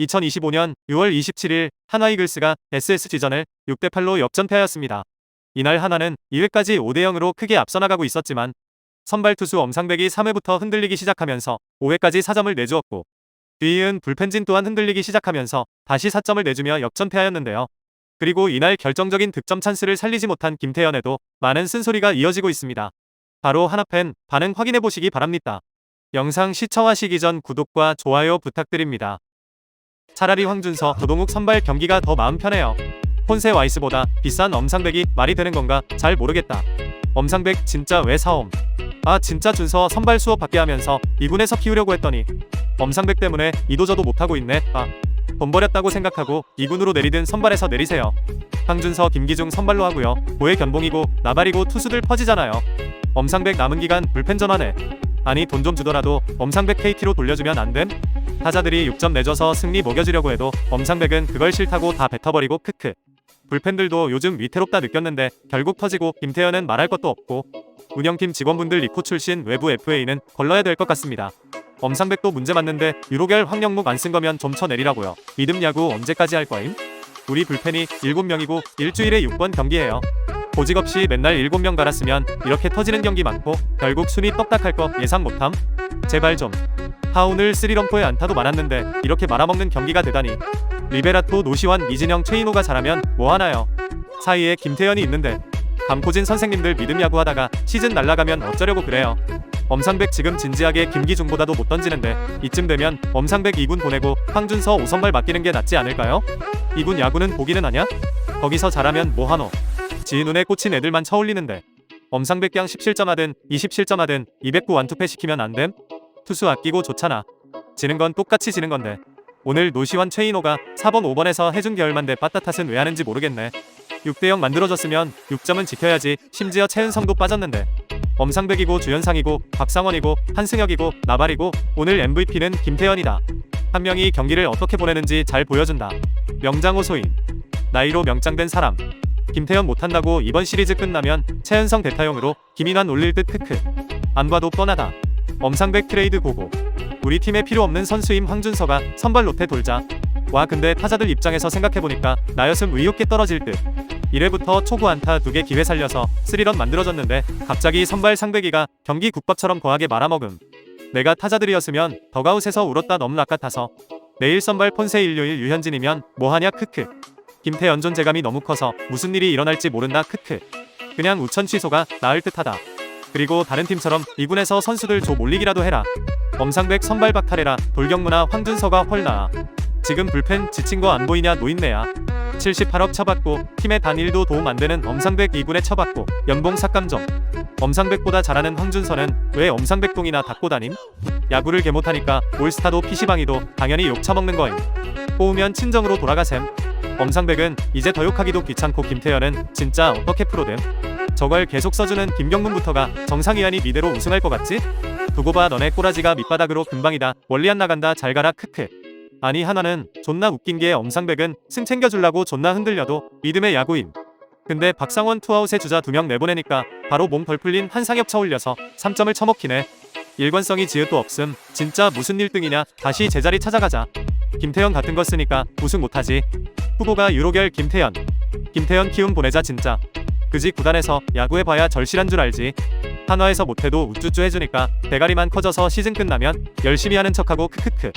2025년 6월 27일 한화이글스가 SSG전을 6대8로 역전패하였습니다. 이날 한화는 2회까지 5대0으로 크게 앞서 나가고 있었지만 선발 투수 엄상백이 3회부터 흔들리기 시작하면서 5회까지 4점을 내주었고 뒤이은 불펜진 또한 흔들리기 시작하면서 다시 4점을 내주며 역전패하였는데요. 그리고 이날 결정적인 득점 찬스를 살리지 못한 김태현에도 많은 쓴소리가 이어지고 있습니다. 바로 하나팬 반응 확인해 보시기 바랍니다. 영상 시청하시기 전 구독과 좋아요 부탁드립니다. 차라리 황준서, 조동욱 선발 경기가 더 마음 편해요. 폰세 와이스보다 비싼 엄상백이 말이 되는 건가 잘 모르겠다. 엄상백 진짜 왜 사옴? 아 진짜 준서 선발 수업 받게 하면서 2군에서 키우려고 했더니 엄상백 때문에 이도저도 못하고 있네. 아. 돈 버렸다고 생각하고 2군으로 내리든 선발에서 내리세요. 황준서, 김기중 선발로 하고요. 고해 견봉이고 나발이고 투수들 퍼지잖아요. 엄상백 남은 기간 불펜 전환해. 아니 돈 좀 주더라도 엄상백 KT로 돌려주면 안 됨? 타자들이 6점 내줘서 승리 먹여주려고 해도 엄상백은 그걸 싫다고 다 뱉어버리고 크크. 불펜들도 요즘 위태롭다 느꼈는데 결국 터지고 김태현은 말할 것도 없고 운영팀 직원분들 리코 출신 외부 FA는 걸러야 될 것 같습니다. 엄상백도 문제 맞는데 유로결 황영묵 안쓴 거면 좀 쳐내리라고요. 믿음 야구 언제까지 할 거임? 우리 불펜이 7명이고 일주일에 6번 경기해요. 보직 없이 맨날 7명 갈았으면 이렇게 터지는 경기 많고 결국 순위 떡딱할 거 예상 못함? 제발 좀. 하 오늘 스리럼포에 안타도 많았는데 이렇게 말아먹는 경기가 되다니. 리베라토 노시환 이진영 최인호가 잘하면 뭐하나요? 사이에 김태현이 있는데 감코진 선생님들 믿음 야구하다가 시즌 날라가면 어쩌려고 그래요. 엄상백 지금 진지하게 김기중보다도 못 던지는데 이쯤 되면 엄상백 2군 보내고 황준서 5선발 맡기는 게 낫지 않을까요? 2군 야구는 보기는 하냐? 거기서 잘하면 뭐하노? 지 눈에 꽂힌 애들만 쳐올리는데 엄상백 그냥 17점 하든 27점 하든 209 완투패 시키면 안 됨? 투수 아끼고 좋잖아. 지는 건 똑같이 지는 건데 오늘 노시환 최인호가 4번 5번에서 해준 계열만데 빠따 탓은 왜 하는지 모르겠네. 6대0 만들어졌으면 6점은 지켜야지 심지어 최은성도 빠졌는데 엄상백이고 주현상이고 박상원이고 한승혁이고 나발이고 오늘 MVP는 김태현이다. 한 명이 경기를 어떻게 보내는지 잘 보여준다. 명장호 소인 나이로 명장된 사람 김태현 못한다고 이번 시리즈 끝나면 최은성 대타용으로 김인환 올릴 듯 크크. 안 봐도 뻔하다. 엄상백 트레이드 고고. 우리 팀에 필요 없는 선수임 황준서가 선발 로테 돌자. 와 근데 타자들 입장에서 생각해보니까 나였음 의욕게 떨어질 듯. 1회부터 초구 안타 두개 기회 살려서 스리런 만들어졌는데 갑자기 선발 상백이가 경기 국밥처럼 거하게 말아먹음. 내가 타자들이었으면 더가웃에서 울었다 너무 낚같아서. 내일 선발 폰세 일요일 유현진이면 뭐하냐 크크 김태연 존재감이 너무 커서 무슨 일이 일어날지 모른다 크크. 그냥 우천 취소가 나을 듯하다. 그리고 다른 팀처럼 2군에서 선수들 조 몰리기라도 해라. 엄상백 선발 박탈해라. 돌경무나 황준서가 헐 나아. 지금 불펜 지친 거 안 보이냐 노인네야. 78억 쳐받고 팀의 단일도 도움 안 되는 엄상백 2군에 쳐받고 연봉 삭감점. 엄상백보다 잘하는 황준서는 왜 엄상백동이나 닦고 다님? 야구를 개 못하니까 올스타도 PC방이도 당연히 욕 처먹는 거임. 꼬우면 친정으로 돌아가셈 엄상백은 이제 더 욕하기도 귀찮고 김태현은 진짜 어떻게 프로됨? 저걸 계속 써주는 김경문부터가 정상이하니 미대로 우승할 것 같지? 두고 봐 너네 꼬라지가 밑바닥으로 금방이다. 원리 안 나간다 잘 가라 크크. 아니 하나는 존나 웃긴 게 엄상백은 승 챙겨주려고 존나 흔들려도 믿음의 야구임. 근데 박상원 투아웃에 주자 두 명 내보내니까 바로 몸 덜 풀린 한상혁 쳐올려서 3점을 쳐먹히네. 일관성이 지읒도 없음. 진짜 무슨 1등이냐. 다시 제자리 찾아가자. 김태현 같은 거 쓰니까 우승 못하지 후보가 유로결 김태현. 김태현 키움 보내자 진짜. 그지 구단에서 야구해 봐야 절실한 줄 알지. 한화에서 못해도 우쭈쭈 해주니까 대가리만 커져서 시즌 끝나면 열심히 하는 척하고 크크크